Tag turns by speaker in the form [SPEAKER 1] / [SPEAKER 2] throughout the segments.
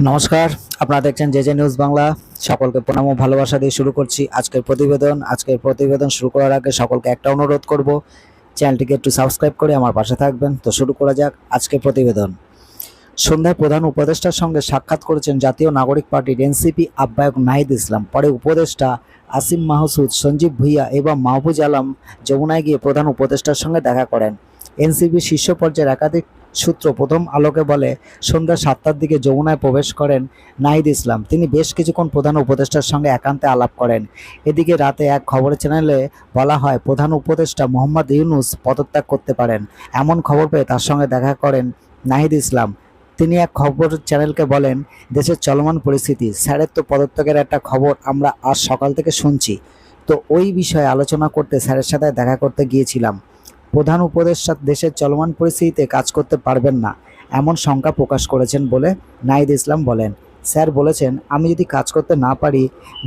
[SPEAKER 1] নমস্কার, আপনারা দেখছেন জে জে নিউজ বাংলা। সকলকে প্রণাম ও ভালোবাসা দিয়ে শুরু করছি আজকের প্রতিবেদন। আজকের প্রতিবেদন শুরু করার আগে সকলকে একটা অনুরোধ করব, চ্যানেলটিকে একটু সাবস্ক্রাইব করে আমার পাশে থাকবেন। তো শুরু করা যাক আজকের প্রতিবেদন। সন্ধ্যায় প্রধান উপদেষ্টার সঙ্গে সাক্ষাৎ করেছেন জাতীয় নাগরিক পার্টির এনসিপি আহ্বায়ক নাহিদ ইসলাম। পরে উপদেষ্টা আসিম মাহসুদ, সঞ্জীব ভুইয়া এবং মাহবুজ আলম যমুনায় গিয়ে প্রধান উপদেষ্টার সঙ্গে দেখা করেন। এনসিপি শীর্ষ পর্যায়ের একাধিক সূত্র প্রথম আলোকে বলে, সন্ধ্যা সাতটার দিকে যমুনায় প্রবেশ করেন নাহিদ ইসলাম। তিনি বেশ কিছুক্ষণ প্রধান উপদেষ্টার সঙ্গে একান্তে আলাপ করেন। এদিকে রাতে এক খবরের চ্যানেলে বলা হয়, প্রধান উপদেষ্টা মোহাম্মদ ইউনুস পদত্যাগ করতে পারেন। এমন খবর পেয়ে তার সঙ্গে দেখা করেন নাহিদ ইসলাম। তিনি এক খবর চ্যানেলকে বলেন, দেশের চলমান পরিস্থিতি, স্যারের তো পদত্যাগের একটা খবর আমরা আজ সকাল থেকে শুনছি। তো ওই বিষয়ে আলোচনা করতে স্যারের সাথে দেখা করতে গিয়েছিলাম। প্রধান উপদেষ্টা দেশের চলমান পরিস্থিতিতে কাজ করতে পারবেন না, এমন শঙ্কা প্রকাশ করেছেন বলে নাইদ ইসলাম বলেন। স্যার বলেছেন, আমি যদি কাজ করতে না পারি,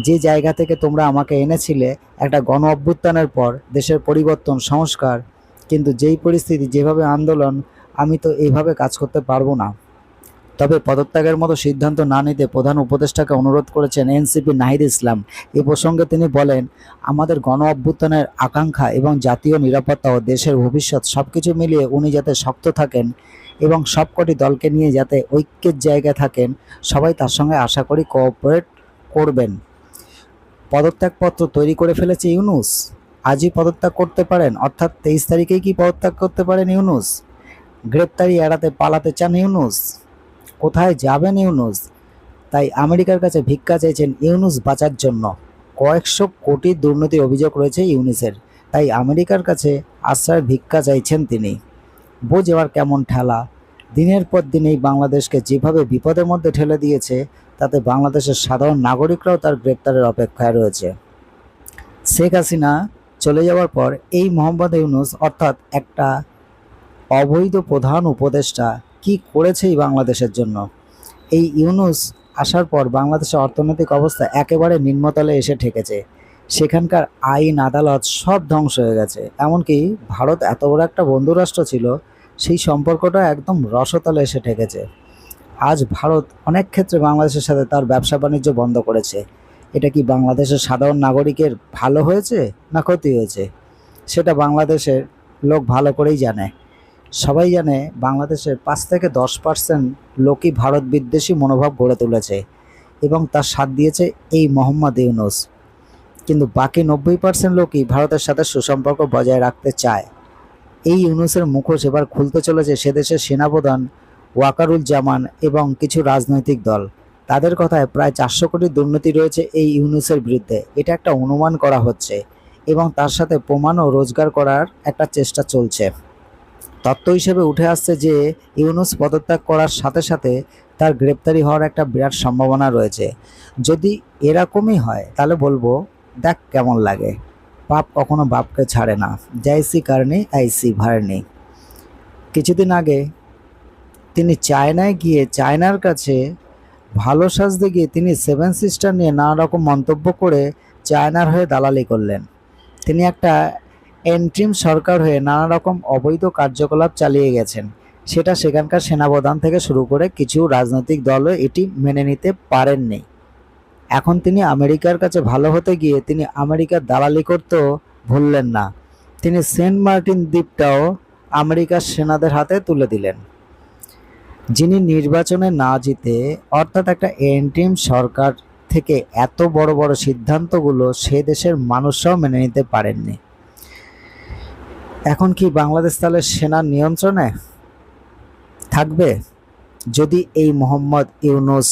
[SPEAKER 1] যে জায়গা থেকে তোমরা আমাকে এনেছিলে, একটা গণ অভ্যুত্থানের পর দেশের পরিবর্তন, সংস্কার, কিন্তু যেই পরিস্থিতি, যেভাবে আন্দোলন, আমি তো এইভাবে কাজ করতে পারব না। তবে পদত্যাগের মতো সিদ্ধান্ত না নিতে প্রধান উপদেষ্টাকে অনুরোধ করেছেন এনসিপি নাহিদ ইসলাম। এ প্রসঙ্গে তিনি বলেন, আমাদের গণ অভ্যুত্থানের আকাঙ্ক্ষা এবং জাতীয় নিরাপত্তা ও দেশের ভবিষ্যৎ সব কিছু মিলিয়ে উনি যাতে শক্ত থাকেন এবং সবকটি দলকে নিয়ে যাতে ঐক্যের জায়গায় থাকেন, সবাই তার সঙ্গে আশা করি কোঅপারেট করবেন। পদত্যাগপত্র তৈরি করে ফেলেছে ইউনুস। আজই পদত্যাগ করতে পারেন, অর্থাৎ তেইশ তারিখেই কি পদত্যাগ করতে পারেন ইউনুস? গ্রেপ্তারি এড়াতে পালাতে চান ইউনুস। কোথায় যাবেন ইউনুস? তাই আমেরিকার কাছে ভিক্ষা চাইছেন ইউনুস বাঁচার জন্য। কয়েকশো কোটি দুর্নীতির অভিযোগ রয়েছে ইউনিসের, তাই আমেরিকার কাছে আশ্রয়ের ভিক্ষা চাইছেন তিনি। বোঝ এবার কেমন ঠেলা? দিনের পর দিন এই বাংলাদেশকে যেভাবে বিপদের মধ্যে ঠেলে দিয়েছে, তাতে বাংলাদেশের সাধারণ নাগরিকরাও তার গ্রেপ্তারের অপেক্ষায় রয়েছে। শেখ হাসিনা চলে যাওয়ার পর এই মোহাম্মদ ইউনুস, অর্থাৎ একটা অবৈধ প্রধান উপদেষ্টা কি করেছে এই বাংলাদেশের জন্য? এই ইউনুস আসার পর বাংলাদেশের অর্থনৈতিক অবস্থা একেবারে নিম্নতলে এসে ঠেকেছে। সেখানকার আইন, আদালত সব ধ্বংস হয়ে গেছে। এমনকি ভারত এত বড় একটা বন্ধুরাষ্ট্র ছিল, সেই সম্পর্কটা একদম রসতলে এসে ঠেকেছে। আজ ভারত অনেক ক্ষেত্রে বাংলাদেশের সাথে তার ব্যবসা বাণিজ্য বন্ধ করেছে। এটা কি বাংলাদেশের সাধারণ নাগরিকের ভালো হয়েছে না ক্ষতি হয়েছে? সেটা বাংলাদেশের লোক ভালো করেই জানে। সবাই জানে বাংলাদেশের পাঁচ থেকে দশ পার্সেন্ট লোকই ভারত বিদ্বেষী মনোভাব গড়ে তুলেছে এবং তার সাথ দিয়েছে এই মোহাম্মদ ইউনুস। কিন্তু বাকি নব্বই পার্সেন্ট লোকই ভারতের সাথে সুসম্পর্ক বজায় রাখতে চায়। এই ইউনুসের মুখোশ এবার খুলতে চলেছে সে দেশের সেনাপ্রধান ওয়াকারুল জামান এবং কিছু রাজনৈতিক দল। তাদের কথায় প্রায় চারশো কোটি দুর্নীতি রয়েছে এই ইউনুসের বিরুদ্ধে। এটা একটা অনুমান করা হচ্ছে এবং তার সাথে প্রমাণ ও রোজগার করার একটা চেষ্টা চলছে। তত্ত্ব হিসেবে উঠে আসছে যে ইউনুস পদত্যাগ করার সাথে সাথে তার গ্রেপ্তারি হওয়ার একটা বিরাট সম্ভাবনা রয়েছে। যদি এরকমই হয়, তাহলে বলব, দেখ কেমন লাগে। পাপ কখনো বাপকে ছাড়ে না। যাইসি কারণে, আইসি ভারনি কিছুদিন আগে তিনি চায়নায় গিয়ে, চায়নার কাছে ভালো সাজতে গিয়ে তিনি সেভেন সিস্টার নিয়ে নানা রকম মন্তব্য করে চায়নার হয়ে দালালি করলেন। তিনি একটা এন্ট্রিম সরকার হয়ে নানা রকম অবৈধ কার্যকলাপ চালিয়ে গেছেন। সেটা সেখানকার সেনাপ্রধান থেকে শুরু করে কিছু রাজনৈতিক দলও এটি মেনে নিতে পারেননি। এখন তিনি আমেরিকার কাছে ভালো হতে গিয়ে তিনি আমেরিকার দালালি করতেও ভুললেন না। তিনি সেন্ট মার্টিন দ্বীপটাও আমেরিকার সেনাদের হাতে তুলে দিলেন। যিনি নির্বাচনে না জিতে, অর্থাৎ একটা এন্ট্রিম সরকার থেকে এত বড় বড় সিদ্ধান্তগুলো সে দেশের মানুষরাও মেনে নিতে পারেননি। এখন কি বাংলাদেশ তাহলে সেনার নিয়ন্ত্রণে থাকবে? যদি এই মোহাম্মদ ইউনুস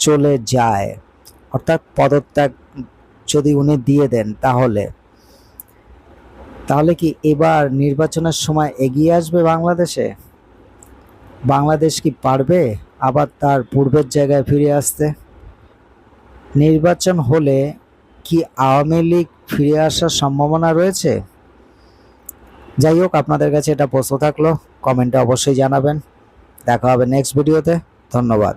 [SPEAKER 1] চলে যায়, অর্থাৎ পদত্যাগ যদি উনি দিয়ে দেন তাহলে তাহলে কি এবার নির্বাচনের সময় এগিয়ে আসবে বাংলাদেশে? বাংলাদেশ কি পারবে আবার তার পূর্বের জায়গায় ফিরে আসতে? নির্বাচন হলে কি আওয়ামী লীগ ফিরে আসার সম্ভাবনা রয়েছে? যাই হোক, আপনাদের কাছে এটা প্রশ্ন থাকল, কমেন্টে অবশ্যই জানাবেন। দেখা হবে নেক্সট ভিডিওতে ধন্যবাদ।